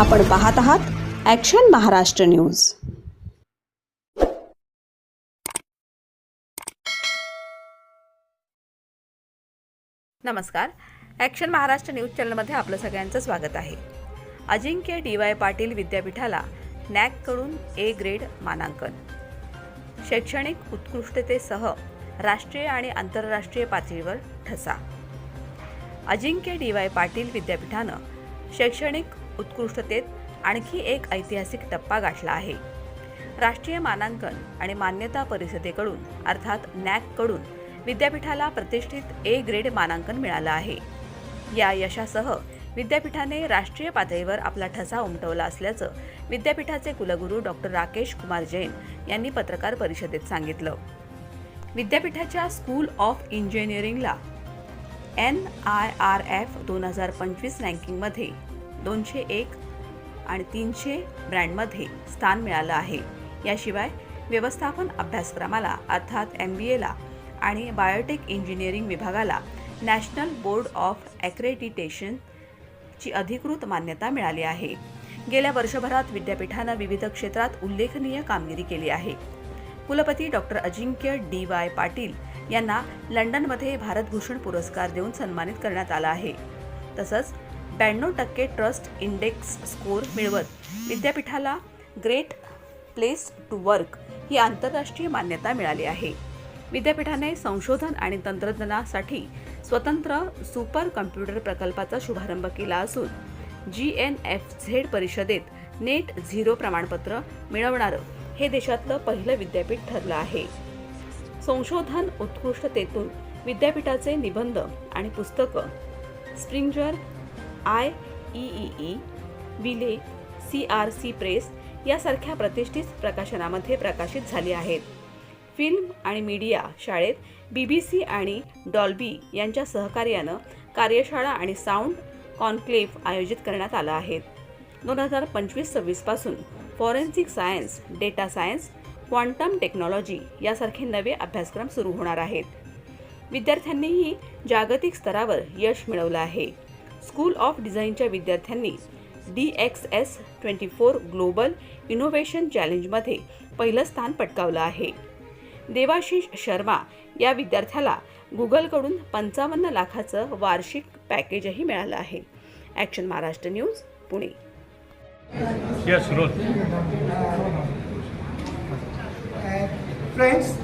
आपण पाहत आहात ॲक्शन महाराष्ट्र न्यूज नमस्कार. ॲक्शन महाराष्ट्र न्यूज चॅनलमध्ये आपलं सगळ्यांचं स्वागत आहे. अजिंक्य डी वाय पाटील विद्यापीठाला नॅककडून ए ग्रेड मानांकन. शैक्षणिक उत्कृष्टतेसह राष्ट्रीय आणि आंतरराष्ट्रीय पातळीवर ठसा. अजिंक्य डी वाय पाटील विद्यापीठानं शैक्षणिक उत्कृष्टतेत आणखी एक ऐतिहासिक टप्पा गाठला आहे. राष्ट्रीय मानांकन आणि मान्यता परिषदेकडून अर्थात नॅककडून विद्यापीठाला प्रतिष्ठित ए ग्रेड मानांकन मिळालं आहे. या यशासह विद्यापीठाने राष्ट्रीय पातळीवर आपला ठसा उमटवला असल्याचं विद्यापीठाचे कुलगुरू डॉक्टर राकेश कुमार जैन यांनी पत्रकार परिषदेत सांगितलं. विद्यापीठाच्या स्कूल ऑफ इंजिनिअरिंगला एन आय आर एफ दोन हजार पंचवीस रँकिंगमध्ये दोनशे एक आणि तीनशे ब्रँडमध्ये स्थान मिळालं आहे. याशिवाय व्यवस्थापन अभ्यासक्रमाला अर्थात एम बी एला आणि बायोटेक इंजिनिअरिंग विभागाला नॅशनल बोर्ड ऑफ ॲक्रेडिटेशनची अधिकृत मान्यता मिळाली आहे. गेल्या वर्षभरात विद्यापीठानं विविध क्षेत्रात उल्लेखनीय कामगिरी केली आहे. कुलपती doctor Ajinkya D Y Patil यांना लंडनमध्ये भारतभूषण पुरस्कार देऊन सन्मानित करण्यात आला आहे. तसंच ब्याण्णव टक्के ट्रस्ट इंडेक्स स्कोर मिळवत. विद्यापीठाला ग्रेट प्लेस टू वर्क ही आंतरराष्ट्रीय मान्यता मिळाली आहे. विद्यापीठाने संशोधन आणि तंत्रज्ञानासाठी स्वतंत्र सुपर कम्प्युटर प्रकल्पाचा शुभारंभ केला असून जी एन एफ झेड परिषदेत नेट झिरो प्रमाणपत्र मिळवणारं हे देशातलं पहिलं विद्यापीठ ठरलं आहे. संशोधन उत्कृष्टतेतून विद्यापीठाचे निबंध आणि पुस्तकं Springer I E E Wiley C R C press यासारख्या प्रतिष्ठित प्रकाशनामध्ये प्रकाशित झाली आहेत. फिल्म आणि मीडिया शाळेत बी बी सी आणि डॉल्बी यांच्या सहकार्यानं कार्यशाळा आणि साऊंड कॉन्क्लेव्ह आयोजित करण्यात आला आहे. दोन हजार पंचवीस सव्वीसपासून forensic science data science quantum technology यासारखे नवे अभ्यासक्रम सुरू होणार आहेत. विद्यार्थ्यांनीही जागतिक स्तरावर यश मिळवलं आहे. स्कूल ऑफ डिझाईनच्या विद्यार्थ्यांनी D X S twenty four global innovation चॅलेंजमध्ये पहिलं स्थान पटकावलं आहे. देवाशिष शर्मा या विद्यार्थ्याला गुगलकडून पंचावन्न लाखाचं वार्षिक पॅकेजही मिळालं आहे. Action Maharashtra news Pune. Friends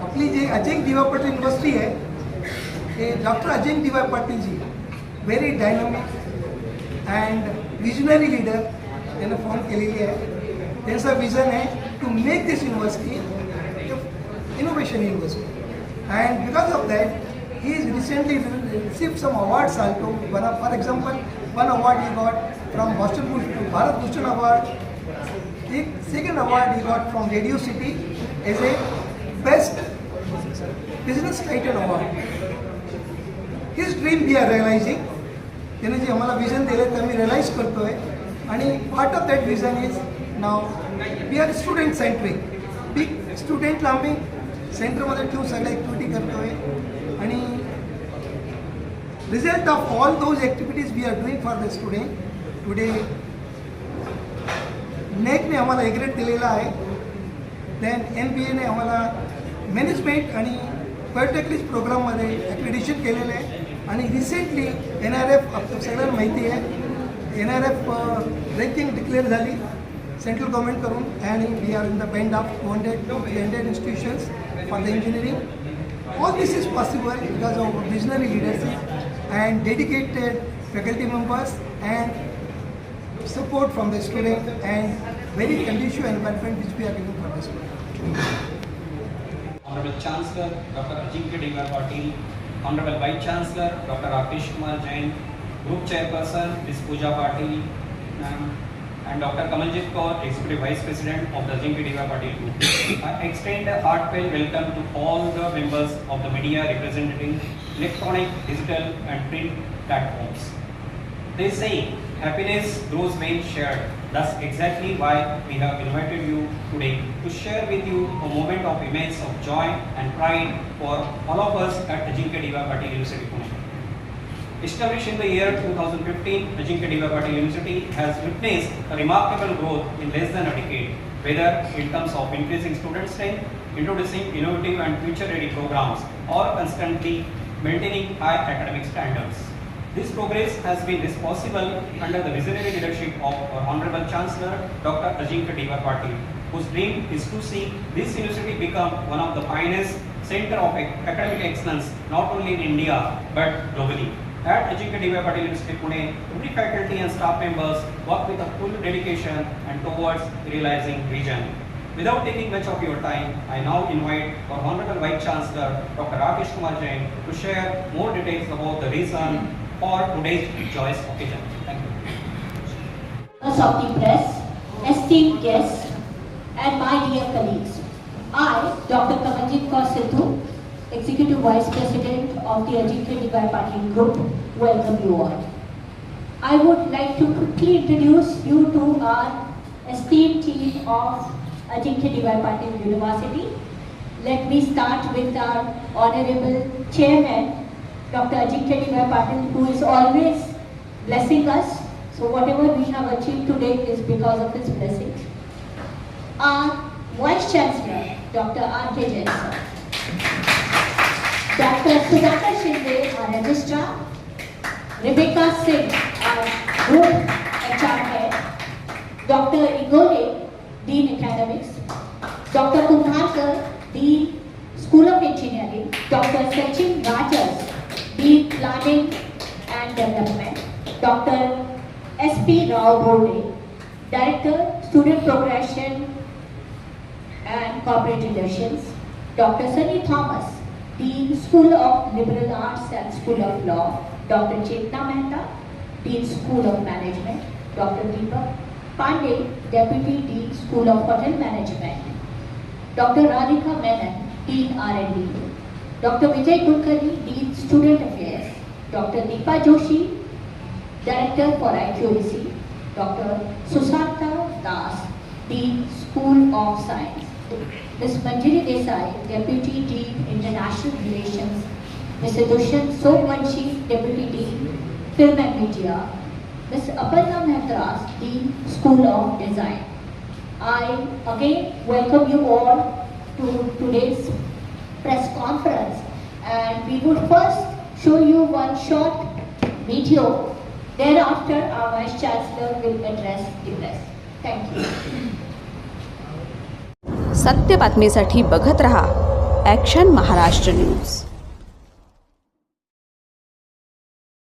आपली जी Ajinkya D Y Patil university आहे हे doctor Ajink D Y Patil ji very dynamic and visionary leader यांना फॉर्म केलेली आहे त्यांचा विजन आहे to make this university innovation university and because of that he is recently received some awards also. One of, for example, one award he got from Boston Bhushan, Bharat Bhushan Award. The second award he got from Radio City as a Best Business Titan Award. Dream B R realising त्याने जे आम्हाला vision दिलं ते आम्ही realise करतो आहे आणि part of that vision is now we are student centric big स्टुडंटला आम्ही सेंटरमध्ये ठेवून सगळ्या ॲक्टिव्हिटी करतो आहे आणि result of all those activities we are doing for the student today नेकने आम्हाला एग्रेड दिलेला आहे. देन एन बी एने आम्हाला मॅनेजमेंट आणि बायोटेक्निक्स प्रोग्राममध्ये ॲक्रिडिशन केलेलं आहे. आणि रिसेंटली एन आर एफ सगळ्यांना माहिती आहे N R F ranking declare झाली सेंट्रल गव्हर्नमेंट करून and we are in the band of two hundred two hundred institutions for the engineering all this is possible because of visionary leadership and dedicated faculty members and support from the student and very conducive environment which we are giving for the student. Honorable Chancellor Dr. Ajinkya Devar Patil, Honorable Vice Chancellor Dr. Rakesh Kumar Jain, Group Chairperson Ms. Pooja Patil, and Dr. Kamaljeet Kaur, Executive Vice President of the Ajinkya Devar Patil Group. I extend a heartfelt welcome to all the members of the media representing electronic, digital and print platforms. They say happiness grows when shared. That's exactly why we have invited you today to share with you a moment of immense of joy and pride for all of us at Ajinkya Diva Patil University Pune. Established in the year 2015, Ajinkya Diva Patil University has witnessed a remarkable growth in less than a decade, whether in terms of increasing student strength, introducing innovative and future-ready programs, or constantly maintaining high academic standards. This progress has been responsible under the visionary leadership of our Honorable Chancellor Dr. Ajinkya Diva Patil, whose dream is to see this university become one of the finest center of academic excellence not only in India but globally. At Ajinkya Diva Patil University Pune, every faculty and staff members work with a full dedication and towards realizing vision. Without taking much of your time, I now invite our Honorable Vice Chancellor Dr. Rakesh Kumar Jain to share more details about the reason for today's joyous occasion. Thank you. of the press, esteemed guests, and my dear colleagues. I, Dr. Kamanjit Kaur Sidhu, Executive Vice President of the Ajinkya Dibai Patil Group, welcome you all. I would like to quickly introduce you to our esteemed team of Ajinkya Dibai Patil University. Let me start with our Honorable Chairman, Dr. Ajinkya Dibai Patil, who is always blessing us. So whatever we have achieved today is because of his blessing. Our Vice Chancellor, Dr. R. K. Jain. Dr. Sudhakar Shinde, our Registrar. Rebecca Singh, our Group HR Head. Dr. Igore, Dean Academics. Dr. Kundharkar, Dean School of Engineering. Dr. Sachin Dean Planning and Development. Dr. S.P. Rao Borde, Director, Student Progression and Corporate Relations. Dr. Sunny Thomas, Dean School of Liberal Arts and School of Law. Dr. Chetna Mehta, Dean School of Management. Dr. Deepak Pandey, Deputy Dean School of Hotel Management. Dr. Radhika Menon, Dean R&D. Dr. Vijay Kulkarni, Dean Student Affairs. Dr. Deepa Joshi, Director for IQAC, Dr. Susanta Das, Dean School of Science, Ms. Manjiri Desai, Deputy Dean International Relations, Mr. Dushyant Sobhanshi, Deputy Dean Film and Media, Ms. Aparna Mehtas, Dean School of Design. I again welcome you all to today's press conference and we would first show you one short video. Thereafter, our Vice Chancellor will address the press. Thank you. सत्य बातमीसाठी बघत रहा action Maharashtra news